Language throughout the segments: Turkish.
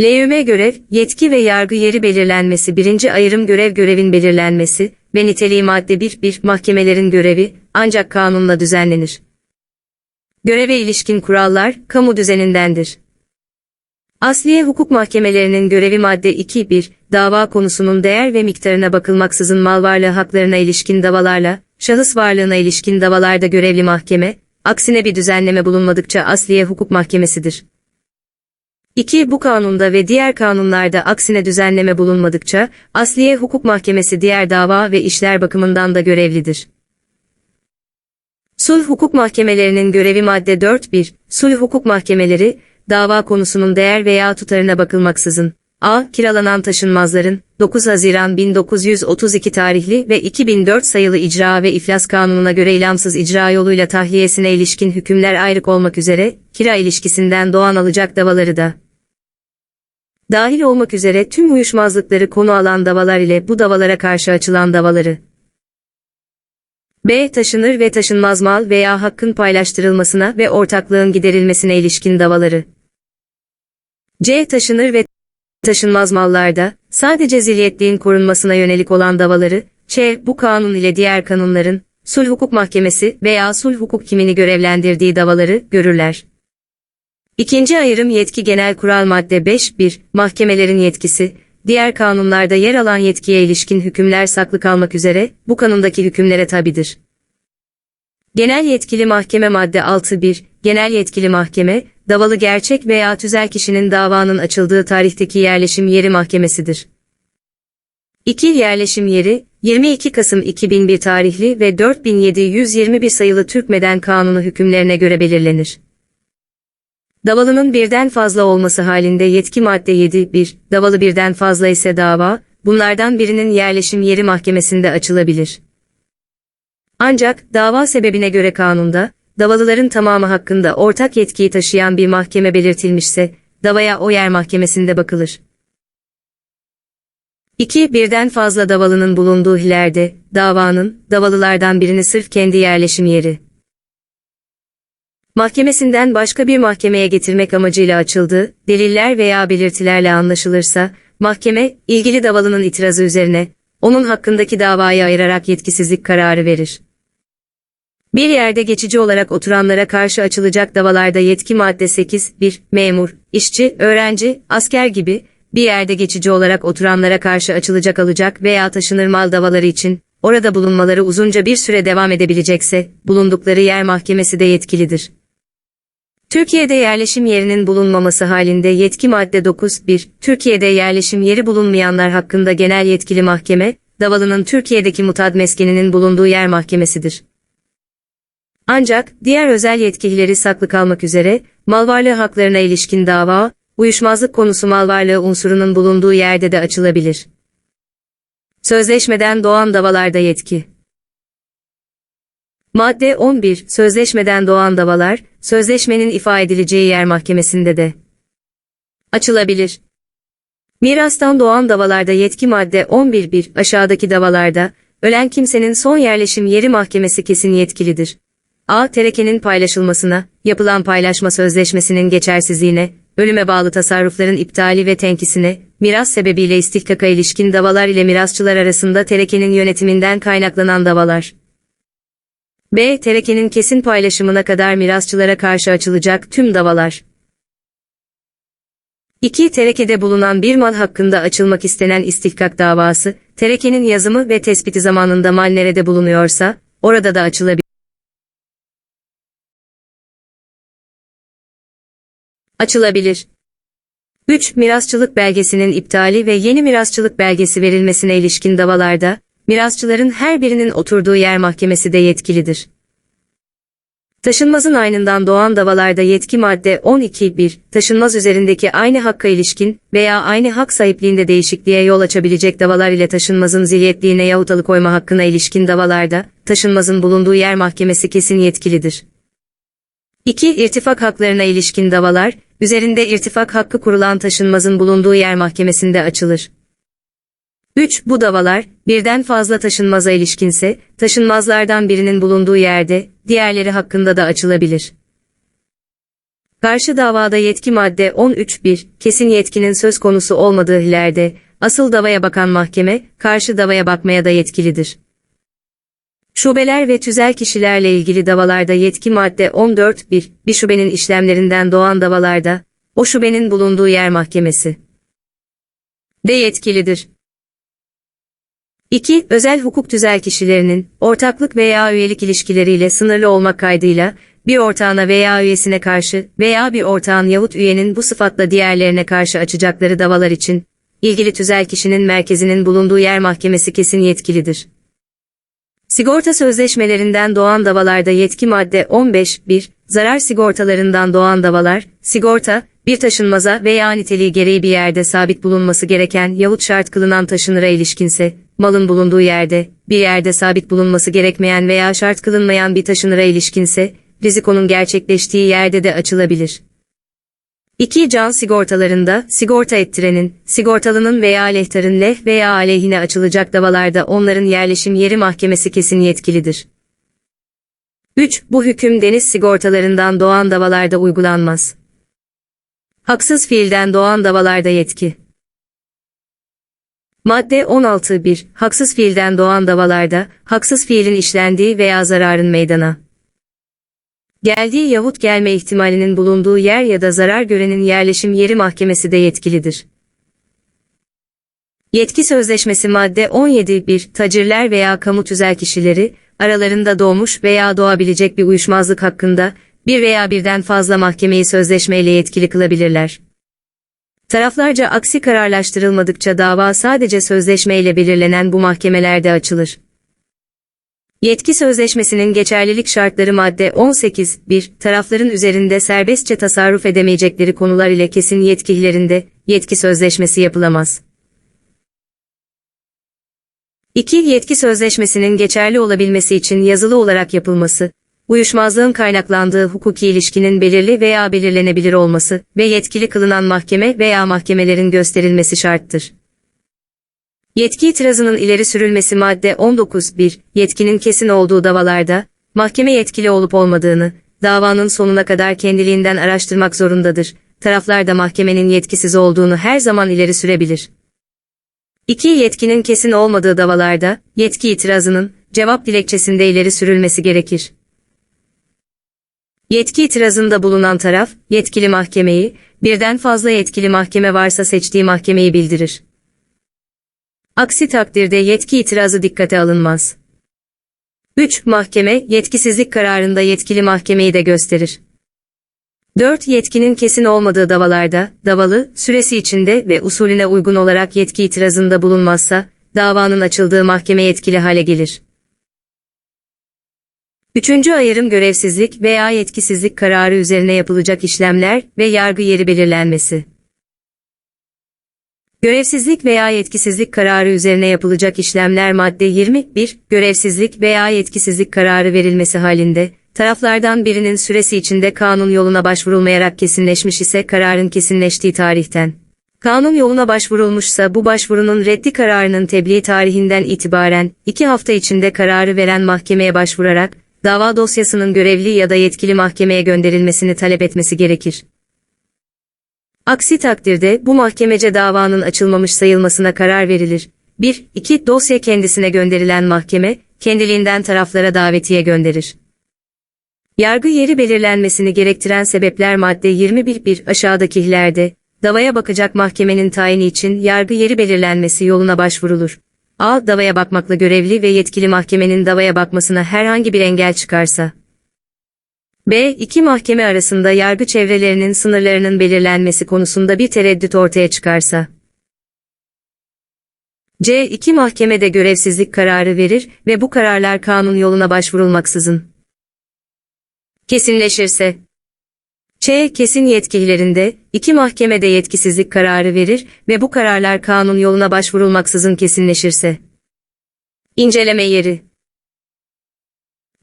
LÜM görev, yetki ve yargı yeri belirlenmesi birinci ayrım görev görevin belirlenmesi ve niteliği madde 1.1 mahkemelerin görevi ancak kanunla düzenlenir. Göreve ilişkin kurallar, kamu düzenindendir. Asliye hukuk mahkemelerinin görevi madde 2.1, dava konusunun değer ve miktarına bakılmaksızın mal varlığı haklarına ilişkin davalarla, şahıs varlığına ilişkin davalarda görevli mahkeme, aksine bir düzenleme bulunmadıkça asliye hukuk mahkemesidir. 2. Bu kanunda ve diğer kanunlarda aksine düzenleme bulunmadıkça, Asliye Hukuk Mahkemesi diğer dava ve işler bakımından da görevlidir. Sulh hukuk mahkemelerinin görevi madde 4.1, sulh hukuk mahkemeleri, dava konusunun değer veya tutarına bakılmaksızın, a. Kiralanan taşınmazların, 9 Haziran 1932 tarihli ve 2004 sayılı icra ve iflas kanununa göre ilamsız icra yoluyla tahliyesine ilişkin hükümler ayrık olmak üzere, kira ilişkisinden doğan alacak davaları da dahil olmak üzere tüm uyuşmazlıkları konu alan davalar ile bu davalara karşı açılan davaları. B. Taşınır ve taşınmaz mal veya hakkın paylaştırılmasına ve ortaklığın giderilmesine ilişkin davaları. C. Taşınır ve taşınmaz mallarda sadece zilyetliğin korunmasına yönelik olan davaları, Ç. Bu kanun ile diğer kanunların, sulh hukuk mahkemesi veya sulh hukuk kimini görevlendirdiği davaları görürler. İkinci ayrım yetki genel kural madde 5.1 mahkemelerin yetkisi, diğer kanunlarda yer alan yetkiye ilişkin hükümler saklı kalmak üzere bu kanundaki hükümlere tabidir. Genel yetkili mahkeme madde 6.1 genel yetkili mahkeme, davalı gerçek veya tüzel kişinin davanın açıldığı tarihteki yerleşim yeri mahkemesidir. 2. Yerleşim yeri, 22 Kasım 2001 tarihli ve 4721 sayılı Türk Meden Kanunu hükümlerine göre belirlenir. Davalının birden fazla olması halinde yetki madde 7.1, davalı birden fazla ise dava, bunlardan birinin yerleşim yeri mahkemesinde açılabilir. Ancak dava sebebine göre kanunda, davalıların tamamı hakkında ortak yetkiyi taşıyan bir mahkeme belirtilmişse, davaya o yer mahkemesinde bakılır. 2. Birden fazla davalının bulunduğu hilerde, davanın, davalılardan birini sırf kendi yerleşim yeri, mahkemesinden başka bir mahkemeye getirmek amacıyla açıldı, deliller veya belirtilerle anlaşılırsa, mahkeme, ilgili davalının itirazı üzerine, onun hakkındaki davayı ayırarak yetkisizlik kararı verir. Bir yerde geçici olarak oturanlara karşı açılacak davalarda yetki madde 8, 1, memur, işçi, öğrenci, asker gibi, bir yerde geçici olarak oturanlara karşı açılacak alacak veya taşınır mal davaları için, orada bulunmaları uzunca bir süre devam edebilecekse, bulundukları yer mahkemesi de yetkilidir. Türkiye'de yerleşim yerinin bulunmaması halinde yetki madde 9.1, Türkiye'de yerleşim yeri bulunmayanlar hakkında genel yetkili mahkeme, davalının Türkiye'deki mutad meskeninin bulunduğu yer mahkemesidir. Ancak, diğer özel yetkilileri saklı kalmak üzere, malvarlığı haklarına ilişkin dava, uyuşmazlık konusu malvarlığı unsurunun bulunduğu yerde de açılabilir. Sözleşmeden doğan davalarda yetki. Madde 11, sözleşmeden doğan davalar, sözleşmenin ifa edileceği yer mahkemesinde de açılabilir. Mirastan doğan davalarda yetki madde 11.1 aşağıdaki davalarda, ölen kimsenin son yerleşim yeri mahkemesi kesin yetkilidir. A. Terekenin paylaşılmasına, yapılan paylaşma sözleşmesinin geçersizliğine, ölüme bağlı tasarrufların iptali ve tenkisine, miras sebebiyle istihkaka ilişkin davalar ile mirasçılar arasında terekenin yönetiminden kaynaklanan davalar. B. Terekenin kesin paylaşımına kadar mirasçılara karşı açılacak tüm davalar. 2. Terekede bulunan bir mal hakkında açılmak istenen istihkak davası, terekenin yazımı ve tespiti zamanında mal nerede bulunuyorsa, orada da açılabilir. Açılabilir. 3. Mirasçılık belgesinin iptali ve yeni mirasçılık belgesi verilmesine ilişkin davalarda, mirasçıların her birinin oturduğu yer mahkemesi de yetkilidir. Taşınmazın aynından doğan davalarda yetki madde 12.1, taşınmaz üzerindeki aynı hakka ilişkin veya aynı hak sahipliğinde değişikliğe yol açabilecek davalar ile taşınmazın zilyetliğine yahut alıkoyma hakkına ilişkin davalarda, taşınmazın bulunduğu yer mahkemesi kesin yetkilidir. 2. İrtifak haklarına ilişkin davalar, üzerinde irtifak hakkı kurulan taşınmazın bulunduğu yer mahkemesinde açılır. 3. Bu davalar, birden fazla taşınmaza ilişkinse, taşınmazlardan birinin bulunduğu yerde, diğerleri hakkında da açılabilir. Karşı davada yetki madde 13.1, kesin yetkinin söz konusu olmadığı hilerde, asıl davaya bakan mahkeme, karşı davaya bakmaya da yetkilidir. Şubeler ve tüzel kişilerle ilgili davalarda yetki madde 14.1, bir şubenin işlemlerinden doğan davalarda, o şubenin bulunduğu yer mahkemesi de yetkilidir. 2. Özel hukuk tüzel kişilerinin, ortaklık veya üyelik ilişkileriyle sınırlı olmak kaydıyla, bir ortağına veya üyesine karşı veya bir ortağın yahut üyenin bu sıfatla diğerlerine karşı açacakları davalar için, ilgili tüzel kişinin merkezinin bulunduğu yer mahkemesi kesin yetkilidir. Sigorta sözleşmelerinden doğan davalarda yetki madde 15.1, zarar sigortalarından doğan davalar, sigorta, bir taşınmaza veya niteliği gereği bir yerde sabit bulunması gereken yahut şart kılınan taşınıra ilişkinse, malın bulunduğu yerde, bir yerde sabit bulunması gerekmeyen veya şart kılınmayan bir taşınıra ilişkinse, rizikonun gerçekleştiği yerde de açılabilir. 2. Can sigortalarında, sigorta ettirenin, sigortalının veya lehtarın leh veya aleyhine açılacak davalarda onların yerleşim yeri mahkemesi kesin yetkilidir. 3. Bu hüküm deniz sigortalarından doğan davalarda uygulanmaz. Haksız fiilden doğan davalarda yetki. Madde 16.1. Haksız fiilden doğan davalarda, haksız fiilin işlendiği veya zararın meydana geldiği yahut gelme ihtimalinin bulunduğu yer ya da zarar görenin yerleşim yeri mahkemesi de yetkilidir. Yetki sözleşmesi madde 17.1 tacirler veya kamu tüzel kişileri, aralarında doğmuş veya doğabilecek bir uyuşmazlık hakkında, bir veya birden fazla mahkemeyi sözleşmeyle yetkili kılabilirler. Taraflarca aksi kararlaştırılmadıkça dava sadece sözleşmeyle belirlenen bu mahkemelerde açılır. Yetki sözleşmesinin geçerlilik şartları madde 18, 1, tarafların üzerinde serbestçe tasarruf edemeyecekleri konular ile kesin yetkilerinde, yetki sözleşmesi yapılamaz. 2. Yetki sözleşmesinin geçerli olabilmesi için yazılı olarak yapılması, uyuşmazlığın kaynaklandığı hukuki ilişkinin belirli veya belirlenebilir olması ve yetkili kılınan mahkeme veya mahkemelerin gösterilmesi şarttır. Yetki itirazının ileri sürülmesi madde 19.1, yetkinin kesin olduğu davalarda, mahkeme yetkili olup olmadığını, davanın sonuna kadar kendiliğinden araştırmak zorundadır. Taraflar da mahkemenin yetkisiz olduğunu her zaman ileri sürebilir. 2. Yetkinin kesin olmadığı davalarda, yetki itirazının, cevap dilekçesinde ileri sürülmesi gerekir. Yetki itirazında bulunan taraf, yetkili mahkemeyi, birden fazla yetkili mahkeme varsa seçtiği mahkemeyi bildirir. Aksi takdirde yetki itirazı dikkate alınmaz. 3. Mahkeme, yetkisizlik kararında yetkili mahkemeyi de gösterir. 4. Yetkinin kesin olmadığı davalarda, davalı, süresi içinde ve usulüne uygun olarak yetki itirazında bulunmazsa, davanın açıldığı mahkeme yetkili hale gelir. Üçüncü ayrım görevsizlik veya yetkisizlik kararı üzerine yapılacak işlemler ve yargı yeri belirlenmesi. Görevsizlik veya yetkisizlik kararı üzerine yapılacak işlemler madde 21, görevsizlik veya yetkisizlik kararı verilmesi halinde, taraflardan birinin süresi içinde kanun yoluna başvurulmayarak kesinleşmiş ise kararın kesinleştiği tarihten. Kanun yoluna başvurulmuşsa bu başvurunun reddi kararının tebliğ tarihinden itibaren 2 hafta içinde kararı veren mahkemeye başvurarak, dava dosyasının görevli ya da yetkili mahkemeye gönderilmesini talep etmesi gerekir. Aksi takdirde bu mahkemece davanın açılmamış sayılmasına karar verilir. 1. 2. Dosya kendisine gönderilen mahkeme, kendiliğinden taraflara davetiye gönderir. Yargı yeri belirlenmesini gerektiren sebepler madde 21.1 aşağıdakilerde, davaya bakacak mahkemenin tayini için yargı yeri belirlenmesi yoluna başvurulur. A. Davaya bakmakla görevli ve yetkili mahkemenin davaya bakmasına herhangi bir engel çıkarsa. B. iki mahkeme arasında yargı çevrelerinin sınırlarının belirlenmesi konusunda bir tereddüt ortaya çıkarsa. C. iki mahkemede görevsizlik kararı verir ve bu kararlar kanun yoluna başvurulmaksızın kesinleşirse. Ç. Kesin yetkilerinde, iki mahkemede yetkisizlik kararı verir ve bu kararlar kanun yoluna başvurulmaksızın kesinleşirse. İnceleme yeri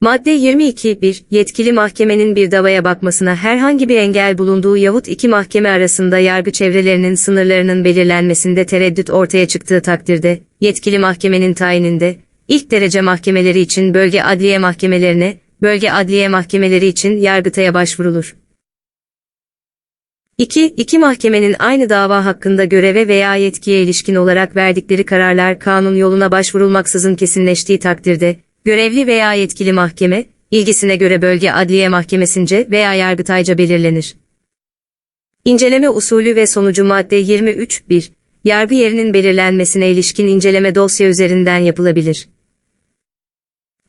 Madde 22.1 Yetkili mahkemenin bir davaya bakmasına herhangi bir engel bulunduğu yahut iki mahkeme arasında yargı çevrelerinin sınırlarının belirlenmesinde tereddüt ortaya çıktığı takdirde, yetkili mahkemenin tayininde, ilk derece mahkemeleri için bölge adliye mahkemelerine, bölge adliye mahkemeleri için yargıtaya başvurulur. 2. İki mahkemenin aynı dava hakkında göreve veya yetkiye ilişkin olarak verdikleri kararlar kanun yoluna başvurulmaksızın kesinleştiği takdirde, görevli veya yetkili mahkeme, ilgisine göre bölge adliye mahkemesince veya yargıtayca belirlenir. İnceleme usulü ve sonucu madde 23 1. Yargı yerinin belirlenmesine ilişkin inceleme dosya üzerinden yapılabilir.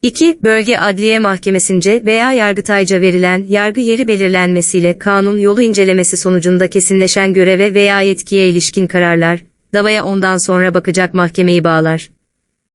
2. Bölge Adliye Mahkemesince veya Yargıtayca verilen yargı yeri belirlenmesiyle kanun yolu incelemesi sonucunda kesinleşen göreve veya yetkiye ilişkin kararlar, davaya ondan sonra bakacak mahkemeyi bağlar.